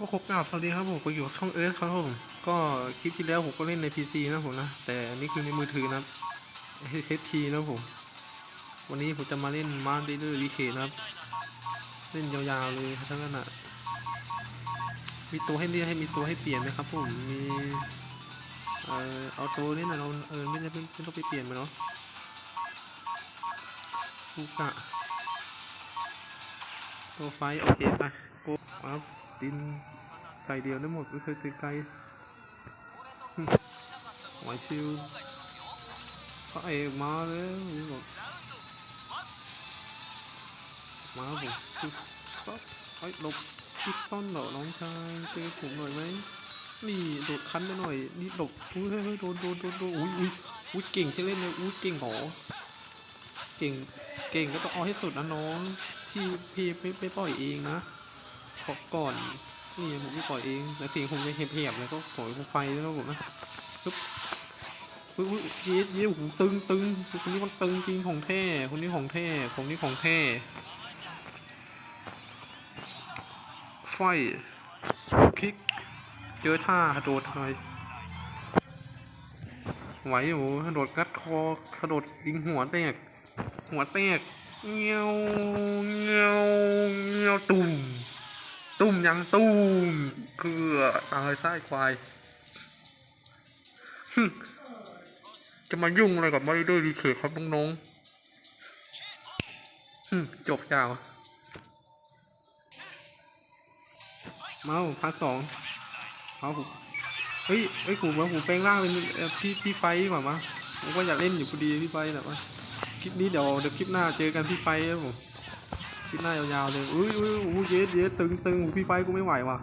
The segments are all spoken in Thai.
ก็ครบกราบสวัสดีครับผมก็อยู่ช่องเอิร์ธครับผม ก็คลิปที่แล้วผมก็เล่นใน PC นะผมนะ แต่อันนี่คือในมือถือนะครับ HT นะผม วันนี้ผมจะมาเล่นมาร์ดเดอร์รีเคนะครับ เล่นยาวๆเลยทั้งนั้นอะ มีตัวให้เลือกให้มีตัวให้เปลี่ยนไหมครับผม มี เอ่อเอาตัวนี่นะเราเออไม่จำเป็นไม่ต้องไปเปลี่ยนมันเนาะฟูกะตัวไฟโอเคไปโอ้อัพ ดินใส่เดียวได้หมดไม่เคยตีไกลหึหอยชิวพระเอกมาแล้วบอกมาผมชิวปั๊บเฮ้หลบอีกต้นเหรอน้องชายเจอผมหน่อยไหมนี่โดดคันไปหน่อยนี่หลบอุ้ยเฮ้ยโดนโดนโดนโดนอุ้ยอุ้ยอุ้ยเก่งใช่เล่นเลยอุ้ยเก่งหรอเก่งเก่งก็ต้องเอาให้สุดนะน้องที่พี่ไม่ไม่ปล่อยเองนะ อก่อน นี่ผมไม่ปล่อยเองแต่เสียงผมยังเหียบๆเลยก็ปล่อยไฟแล้วนะผมนะปึ๊บอุ้ยอุ้ยเย็ดเย็ดโอ้โหตึงตึงคนนี้มันตึงจริงของแท้คนนี้ของแท้คนนี้ของแท้ไฟคลิก เจอท่ากระโดดหน่อยไหวอยู่กระโดดกัดคอกระโดดยิงหัวแตกหัวแตกเงี้ยวเงี้ยวเงี้ยวตุ่ม ตุ่มยังตุ่มเกือตายไส้ควาย จะมายุ่งอะไรกับมาริโดดีเคครับน้องๆจบยาวมาพาร์ทสองเอาผมเฮ้ยเฮ้ยกูมาผมแปลงร่างเป็นพี่พี่ไฟแบบวะผมก็อยากเล่นอยู่พอดีพี่ไฟแต่ว่าคลิปนี้เดี๋ยวเดี๋ยวคลิปหน้าเจอกันพี่ไฟครับผม คลิปหน้ายาวๆเลยอุ้ยอุ้ยอุ้ยเยสเยสตึงตึงพี่ไฟกูไม่ไหวว่ะ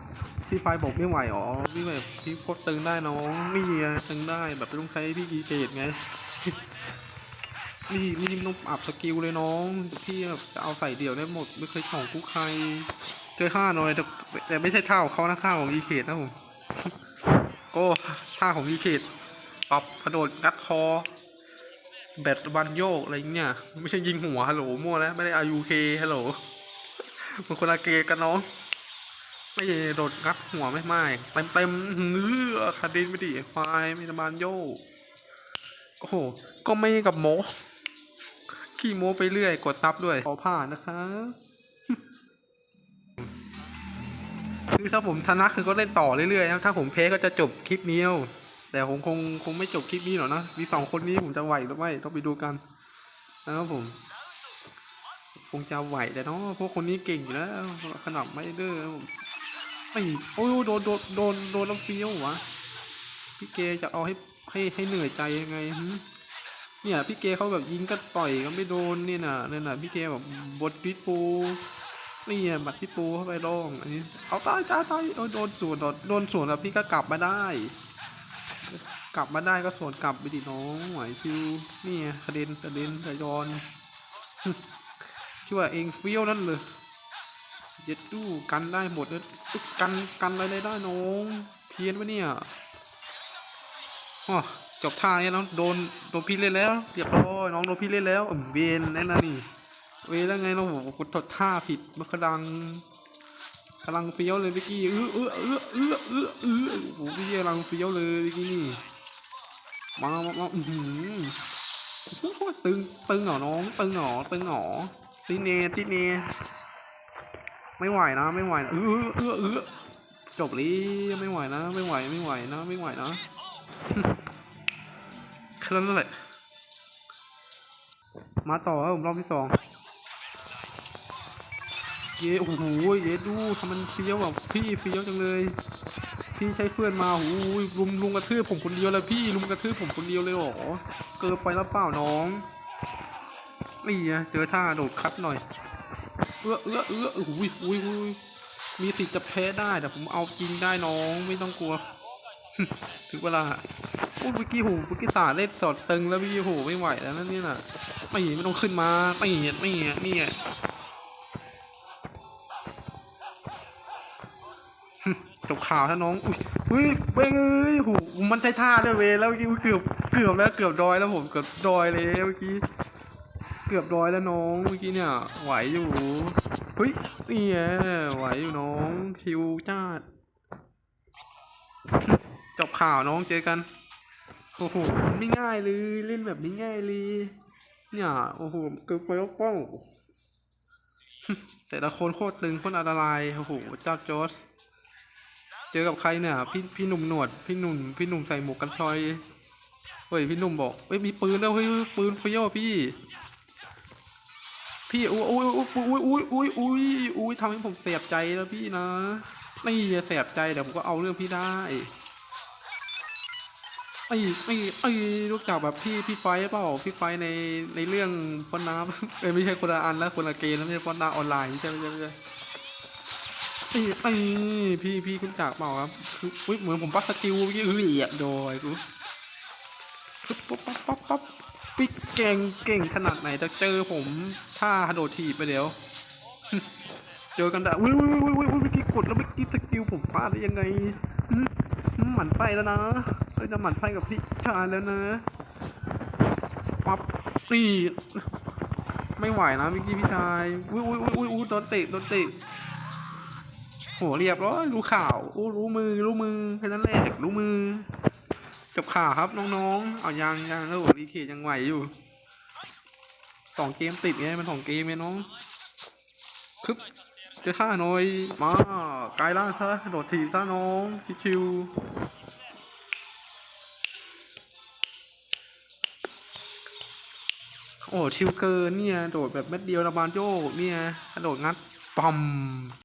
พี่ไฟบอกไม่ไหวอ๋อพี่แบบพี่โคตรตึงได้น้องนี่ไงตึงได้แบบต้องใช้พี่กีเกตไงนี่นี่ต้องอัพสกิลเลยน้องพี่แบบจะเอาใส่เดี่ยวได้หมดไม่เคยของกูใครเจอท่าหน่อยแต่แต่ไม่ใช่ท่าของเขานะท่าของวีเคทนะผมก็ท่าของวีเคทปรับกระโดดงัดคอ แบตบันโยกอะไรเงี้ยไม่ใช่ยิงหัวฮัลโหลมั่วแล้วไม่ได้อายูเคฮัลโหลมันคนละเกกันน้อง ไม่ใช่โดดงัดหัวไม่ไม่เต็มเต็มเนื้อคาดินไม่ดีควายไม่ได้บันโยกโอ้โหก็ไม่กับโมขี้โมไปเรื่อย กดซับด้วยขอผ่านนะครับคือถ้าผมชนะคือก็เล่นต่อเรื่อยๆนะถ้าผมแพ้ก็จะจบคลิปนี้ แต่ผมคงคงไม่จบคลิปนี้หรอกนะ มีสองคนนี้ผมจะไหวหรือไม่ต้องไปดูกันนะครับผม คงจะไหวแต่เนาะพวกคนนี้เก่งอยู่แล้วขนาดไม่เด้อผมไอ้โอ้ยโดนโดนโดนโดนล้วเฟี้ยววะพี่เกจะเอาให้ให้ให้เหนื่อยใจยังไงหึเนี่ยพี่เกเขาแบบยิงก็ต่อยก็ไม่โดนเนี่ยน่ะเนี่ยน่ะพี่เกแบบบทพิษปูนี่ไงบัตรพี่ปูเข้าไปลงอันนี้เอาตายตายตายโอ้ยโดนสวนโดนโดนสวนแล้วพี่ก็กลับมาได้ กลับมาได้ก็สวนกลับไปดิน้องไหวชิวนี่กระเด็นกระเด็นกระยอนคิดว่าเองเฟี้ยวนั่นเลยเจ็ดดูกันได้หมดเลยกันกันอะไรได้น้องเพี้ยนปะเนี่ยอ๋อจบท่าเนี่ยน้องโดนโดนพี่เล่นแล้วเรียบร้อยน้องโดนพี่เล่นแล้วเวนแน่นอนนี่เว้ยแล้วไงเราผมกดถดท่าผิดมันกำลังกำลังเฟี้ยวเลยเมื่อกี้เออเออเออเออเออเออโอ้โหพี่กำลังเฟี้ยวเลยเมื่อกี้นี่ มามามาอือหือโอ้โหตึง ตึงเหรอน้อง ตึงเหรอตึงเหรอตีเนตีเนไม่ไหวนะ ไม่ไหวเออเออเออจบลยไม่ไหวนะ ไม่ไหว ไม่ไหวนะ ไม่ไหวนะแค่นั้นแหละ มาต่อครับผมรอบที่สอง เย้โอ้โห เย้ดูทำมันเฟี้ยวแบบพี่เฟี้ยวจังเลย พี่ใช้เฟื่อนมาโอ้โหลุมลุมกระทืบผมคนเดียวเลยพี่ลุมกระทืบผมคนเดียวเลยหรอ เกินไปแล้วเปล่าน้องนี่ไงเจอท่าโดดคัดหน่อย เอื้อเอื้อเอื้อโอ้โหอุ้ยอุ้ยมีสิทธิ์จะแพ้ได้แต่ผมเอาจริงได้น้องไม่ต้องกลัว ถึงเวลาโอ้ยเมื่อกี้หเมื่อกี้สาเล่นสอดตึงแล้วเมื่อกี้โหไม่ไหวแล้วนั่นนี่น่ะไม่ไม่ต้องขึ้นมาไม่เห็นไม่เห็นนี่ไง จบข่าวถ้าน้อง อุ้ยอุ้ยเว้ยเอ้ยโหมันใช้ท่าด้วยเวยแล้วเมื่อกี้อุ๊ยเกือบเกือบแล้วเกือบดอยแล้วผมเกือบดอยเลยเมื่อกี้ เกือบดอยแล้วน้องเมื่อกี้เนี่ย ไหวอยู่เฮ้ยนี่ไงไหวอยู่น้องคิวจ้าดจบข่าวน้องเจอกันโอ้โหมันไม่ง่ายเลยเล่นแบบนี้ง่ายเลยเนี่ยโอ้โหเกิดไปยกป้อง แต่ละคนโคตรตึงโคตรอันตรายโอ้โหเจ้าโจส เจอกับใครเนี่ยพี่พี่หนุ่มหนวดพี่หนุ่มพี่หนุ่มใส่หมวกกันชอยเฮ้ยพี่หนุ่มบอกเฮ้ยมีปืนแล้วเฮ้ยปืนเฟี้ยวพี่ พี่อุ้ยอุ้ยอุ้ยอุ้ยอุ้ยอุ้ยอุ้ยทำให้ผมเสียบใจแล้วพี่นะไม่เสียบใจแต่ผมก็เอาเรื่องพี่ได้ไอ้ไอ้ไอ้ลูกจับแบบพี่พี่ไฟเปล่าพี่ไฟในในเรื่องฟอนน้ำเอ้ไม่ใช่คนละอันแล้วคนละเกมแล้วไม่ใช่ฟอนน้ำออนไลน์ใช่ไหมใช่ไหม ใช่ไอ้ไอ้พี่พี่คุณจักเปล่าครับคืออุ๊ยเหมือนผมปักสกิลเมื่อกี้เฮ้ยอะโดยกูปึ๊บปั๊บปั๊บปั๊บปั๊บพี่เก่งเก่งขนาดไหนจะเจอผมถ้าโดดถีบไปเดี๋ยว เจอกันได้อุ้ยอุ้ยอุ้ยอุ้ยอุ้ยเมื่อกี้กดแล้วเมื่อกี้สกิลผมพลาดได้ยังไงอืมหมั่นไส้แล้วนะเอ้ยจะหมั่นไส้กับพี่ชายแล้วนะปั๊บนี่ไม่ไหวนะเมื่อกี้พี่ชายอุ้ยอุ้ยอุ้ยอุ้ยอุ้ยโดนเตะโดนเตะ โหเรียบร้อยรู้ข่าวอู้รู้มือรู้มือแค่นั้นแหละรู้มือจบข่าวครับน้องๆเอายังยังแล้วโอ้รีเคยังไหวอยู่สองเกมติดไงมันสองเกมไงน้องคึบเจะฆ่าน่อยมากายล่างซะโดดถีบซะน้องชิวโอ้ชิวเกินเนี่ย โดดแบบเม็ดเดียวนะบานโยกเนี่ยโดดงัดปอม